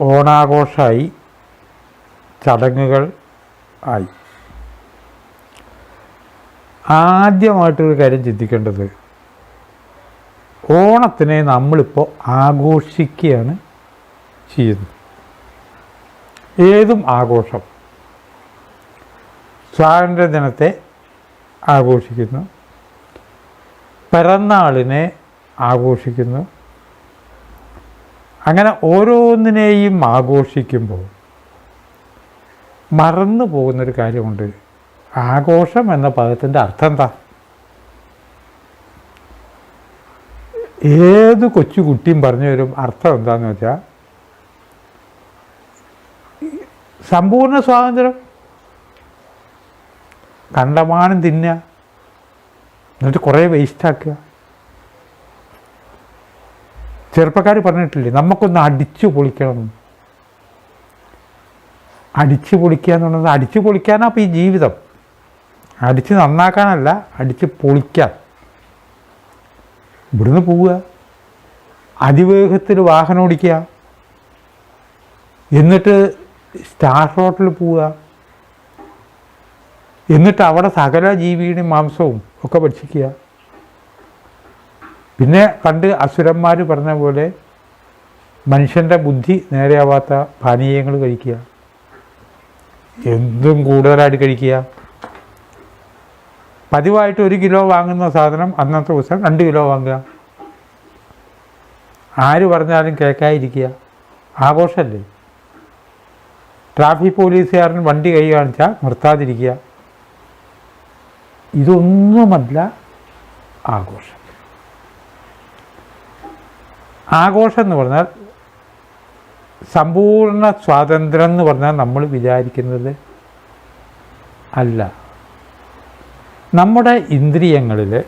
ഓണാഘോഷമായി ചടങ്ങുകൾ ആയി. ആദ്യമായിട്ടൊരു കാര്യം ചിന്തിക്കേണ്ടത് ഓണത്തിനെ നമ്മളിപ്പോൾ ആഘോഷിക്കുകയാണ് ചെയ്യുന്നത്. ഏതും ആഘോഷം. സ്വാതന്ത്ര്യദിനത്തെ ആഘോഷിക്കുന്നു. പിറന്നാളിനെ ആഘോഷിക്കുന്നു. അങ്ങനെ ഓരോന്നിനെയും ആഘോഷിക്കുമ്പോൾ മറന്നു പോകുന്നൊരു കാര്യമുണ്ട്. ആഘോഷം എന്ന പദത്തിന്റെ അർത്ഥം എന്താ ഏത് കൊച്ചു കുട്ടിയും പറഞ്ഞു തരും അർത്ഥം എന്താന്ന് വെച്ചാൽ സമ്പൂർണ സ്വാതന്ത്ര്യം. കണ്ടമാനം തിന്നുക. എന്നിട്ട് കുറേ വേസ്റ്റാക്കുക ചെറുപ്പക്കാർ പറഞ്ഞിട്ടില്ലേ നമുക്കൊന്ന് അടിച്ചു പൊളിക്കണം. അടിച്ചു പൊളിക്കുക എന്ന് പറയുന്നത് അടിച്ചു പൊളിക്കാനാണ് അപ്പോൾ ഈ ജീവിതം. അടിച്ച് നന്നാക്കാനല്ല അടിച്ച് പൊളിക്കാൻ ഇവിടുന്ന് പോവുക. അതിവേഗത്തിൽ വാഹനം ഓടിക്കുക. എന്നിട്ട് സ്റ്റാർ ഹോട്ടലിൽ പോവുക. എന്നിട്ട് അവിടെ സകല ജീവിയുടെയും മാംസവും ഒക്കെ ഭക്ഷിക്കുക. പിന്നെ പണ്ട് അസുരന്മാർ പറഞ്ഞ പോലെ മനുഷ്യന്റെ ബുദ്ധി നേരെയാവാത്ത പാനീയങ്ങൾ കഴിക്കുക. എന്തും കൂടുതലായിട്ട് കഴിക്കുക. പതിവായിട്ട് ഒരു കിലോ വാങ്ങുന്ന സാധനം അന്നത്തെ ദിവസം രണ്ട് കിലോ വാങ്ങുക. ആര് പറഞ്ഞാലും കേൾക്കാതിരിക്കുക. ആഘോഷമല്ലേ ട്രാഫിക് പോലീസുകാരൻ വണ്ടി കൈ കാണിച്ചാൽ നിർത്താതിരിക്കുക. ഇതൊന്നുമല്ല ആഘോഷം. ആഘോഷം എന്ന് പറഞ്ഞാൽ സമ്പൂർണ സ്വാതന്ത്ര്യം എന്ന് പറഞ്ഞാൽ നമ്മൾ വിചാരിക്കുന്നത് അല്ല. നമ്മുടെ ഇന്ദ്രിയങ്ങളിൽ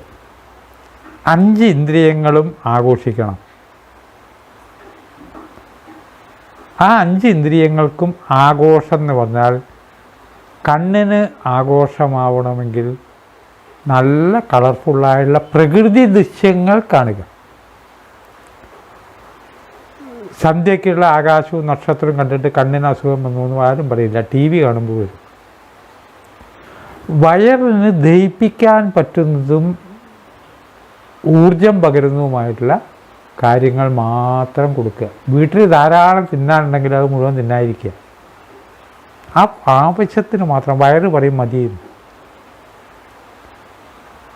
അഞ്ച് ഇന്ദ്രിയങ്ങളും ആഘോഷിക്കണം. ആ അഞ്ച് ഇന്ദ്രിയങ്ങൾക്കും ആഘോഷം എന്ന് പറഞ്ഞാൽ കണ്ണിന് ആഘോഷമാവണമെങ്കിൽ നല്ല കളർഫുള്ളായുള്ള പ്രകൃതി ദൃശ്യങ്ങൾ കാണുക. സന്ധ്യയ്ക്കുള്ള ആകാശവും നക്ഷത്രവും കണ്ടിട്ട് കണ്ണിന് അസുഖം വന്നു എന്ന് ആരും പറയില്ല. ടി വി കാണുമ്പോൾ വരും. വയറിന് ദഹിപ്പിക്കാൻ പറ്റുന്നതും ഊർജം പകരുന്നതുമായിട്ടുള്ള കാര്യങ്ങൾ മാത്രം കൊടുക്കുക. വീട്ടിൽ ധാരാളം തിന്നാനുണ്ടെങ്കിൽ അത് മുഴുവൻ തിന്നായിരിക്കുക ആ ആവശ്യത്തിന് മാത്രം വയറ് പറയും മതിയെന്ന്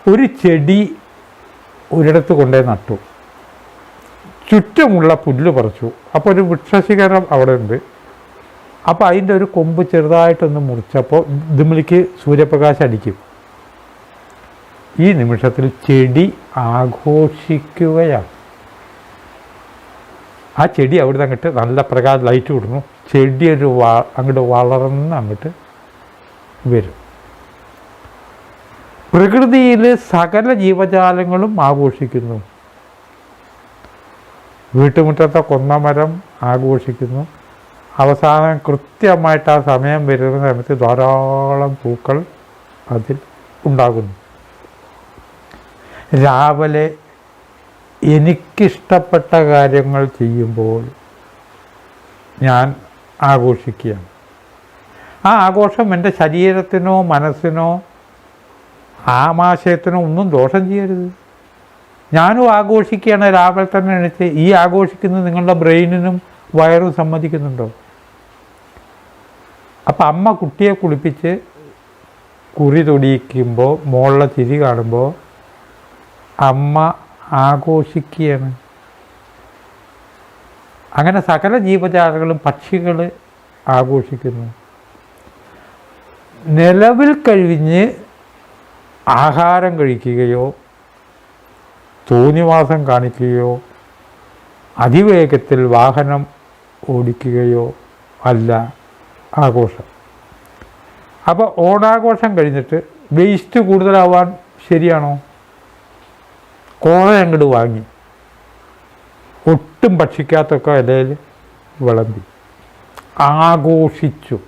ഒരു ചെടി ഒരിടത്ത് കൊണ്ടേ നട്ടു. ചുറ്റുമുള്ള പുല്ല് പറിച്ചു. അപ്പോൾ ഒരു വൃക്ഷശിഖരം അവിടെ ഉണ്ട് അപ്പോൾ അതിന്റെ ഒരു കൊമ്പ് ചെറുതായിട്ടൊന്ന് മുറിച്ചപ്പോൾ ഇതിലേക്ക് സൂര്യപ്രകാശം അടിക്കും. ഈ നിമിഷത്തിൽ ചെടി ആഘോഷിക്കുകയാണ്. ആ ചെടി അവിടുന്ന് അങ്ങോട്ട് നല്ല പ്രകാശം ലൈറ്റ് വിടുന്നു ചെടി ഒരു വ അങ്ങോട്ട് വളർന്ന് അങ്ങോട്ട് വരും. പ്രകൃതിയിൽ സകല ജീവജാലങ്ങളും ആഘോഷിക്കുന്നു. വീട്ടുമുറ്റത്തെ കൊന്നമരം ആഘോഷിക്കുന്നു. അവസാനം കൃത്യമായിട്ട് ആ സമയം വരുന്ന സമയത്ത് ധാരാളം പൂക്കൾ അതിൽ ഉണ്ടാകുന്നു. രാവിലെ എനിക്കിഷ്ടപ്പെട്ട കാര്യങ്ങൾ ചെയ്യുമ്പോൾ ഞാൻ ആഘോഷിക്കുകയാണ്. ആ ആഘോഷം എന്റെ ശരീരത്തിനോ മനസ്സിനോ ആമാശയത്തിനോ ഒന്നും ദോഷം ചെയ്യരുത്. ഞാനും ആഘോഷിക്കുകയാണ്. രാവിലെ തന്നെ എണീറ്റ് ഈ ആഘോഷിക്കുന്നത് നിങ്ങളുടെ ബ്രെയിനിനും വയറും സമ്മതിക്കുന്നുണ്ടോ? അപ്പം അമ്മ കുട്ടിയെ കുളിപ്പിച്ച് കുറി തൊടിയിക്കുമ്പോൾ മോളിലെ തിരി കാണുമ്പോൾ അമ്മ ആഘോഷിക്കുകയാണ്. അങ്ങനെ സകല ജീവജാലങ്ങളും പക്ഷികൾ ആഘോഷിക്കുന്നു. നിലവിൽ കഴിഞ്ഞ് ആഹാരം കഴിക്കുകയോ തോന്നിവാസം കാണിക്കുകയോ അതിവേഗത്തിൽ വാഹനം ഓടിക്കുകയോ അല്ല ആഘോഷം. അപ്പോൾ ഓണാഘോഷം കഴിഞ്ഞിട്ട് വേസ്റ്റ് കൂടുതലാവാൻ ശരിയാണോ? കോഴ അങ്ങോട്ട് വാങ്ങി. ഒട്ടും ഭക്ഷിക്കാത്തൊക്കെ ഇടയിൽ വിളമ്പി. ആഘോഷിച്ചു.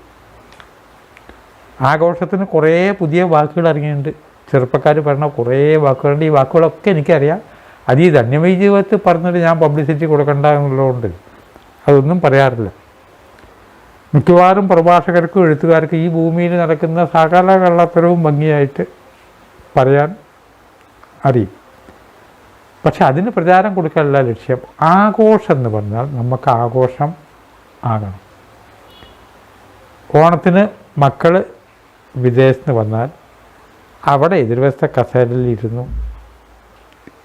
ആഘോഷത്തിന് കുറേ പുതിയ വാക്കുകൾ ഇറങ്ങിയിട്ടുണ്ട്. ചെറുപ്പക്കാർ പറഞ്ഞ കുറേ വാക്കുകളുണ്ട്. ഈ വാക്കുകളൊക്കെ എനിക്കറിയാം. അത് ഈ ധന്യമയ ജീവിതത്തിൽ പറഞ്ഞിട്ട് ഞാൻ പബ്ലിസിറ്റി കൊടുക്കണ്ട എന്നുള്ളതുകൊണ്ട് അതൊന്നും പറയാറില്ല. മിക്കവാറും പ്രഭാഷകർക്കും എഴുത്തുകാർക്കും ഈ ഭൂമിയിൽ നടക്കുന്ന സകല കള്ളത്തരവും ഭംഗിയായിട്ട് പറയാൻ അറിയും. പക്ഷെ അതിന് പ്രചാരം കൊടുക്കാനുള്ള ലക്ഷ്യം ആഘോഷം എന്ന് പറഞ്ഞാൽ നമുക്ക് ആഘോഷം ആകണം. ഓണത്തിന് മക്കൾ വിദേശത്ത് വന്നാൽ അവിടെ എതിർവശത്തെ കസേരയിലിരുന്നു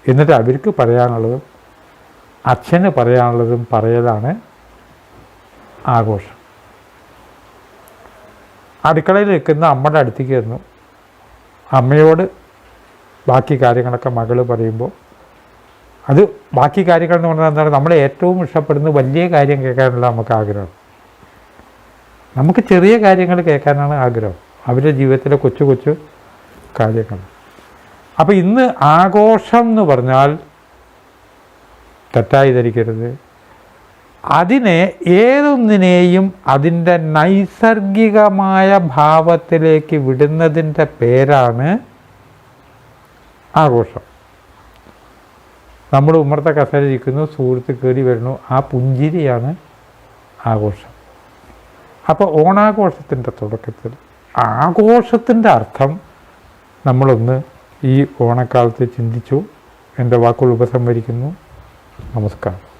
എന്നിട്ട് അവർക്ക് പറയാനുള്ളതും അച്ഛന് പറയാനുള്ളതും പറയലാണ് ആഘോഷം. അടുക്കളയിൽ നിൽക്കുന്ന അമ്മയുടെ അടുത്തേക്ക് വന്നു അമ്മയോട് ബാക്കി കാര്യങ്ങളൊക്കെ മകൾ പറയുമ്പോൾ അത് ബാക്കി കാര്യങ്ങൾ എന്ന് പറഞ്ഞാൽ എന്താണ്? നമ്മൾ ഏറ്റവും ഇഷ്ടപ്പെടുന്ന വലിയ കാര്യം കേൾക്കാനുള്ള നമുക്ക് ആഗ്രഹം. നമുക്ക് ചെറിയ കാര്യങ്ങൾ കേൾക്കാനാണ് ആഗ്രഹം. അവരുടെ ജീവിതത്തിലെ കൊച്ചു കൊച്ചു കാര്യങ്ങൾ അപ്പോൾ ഇന്ന് ആഘോഷം എന്ന് പറഞ്ഞാൽ തെറ്റായി ധരിക്കരുത്. അതിനെ ഏതൊന്നിനെയും അതിന്റെ നൈസർഗികമായ ഭാവത്തിലേക്ക് വിടുന്നതിന്റെ പേരാണ് ആഘോഷം. നമ്മൾ ഉമ്മറത്തെ കസരിക്കുന്നു സുഹൃത്ത് കയറി വരുന്നു ആ പുഞ്ചിരിയാണ് ആഘോഷം. അപ്പോൾ ഓണാഘോഷത്തിന്റെ തുടക്കത്തിൽ ആഘോഷത്തിന്റെ അർത്ഥം നമ്മളൊന്ന് ഈ ഓണക്കാലത്ത് ചിന്തിച്ചു എന്റെ വാക്കുകൾ ഉപസംഹരിക്കുന്നു. നമസ്കാരം.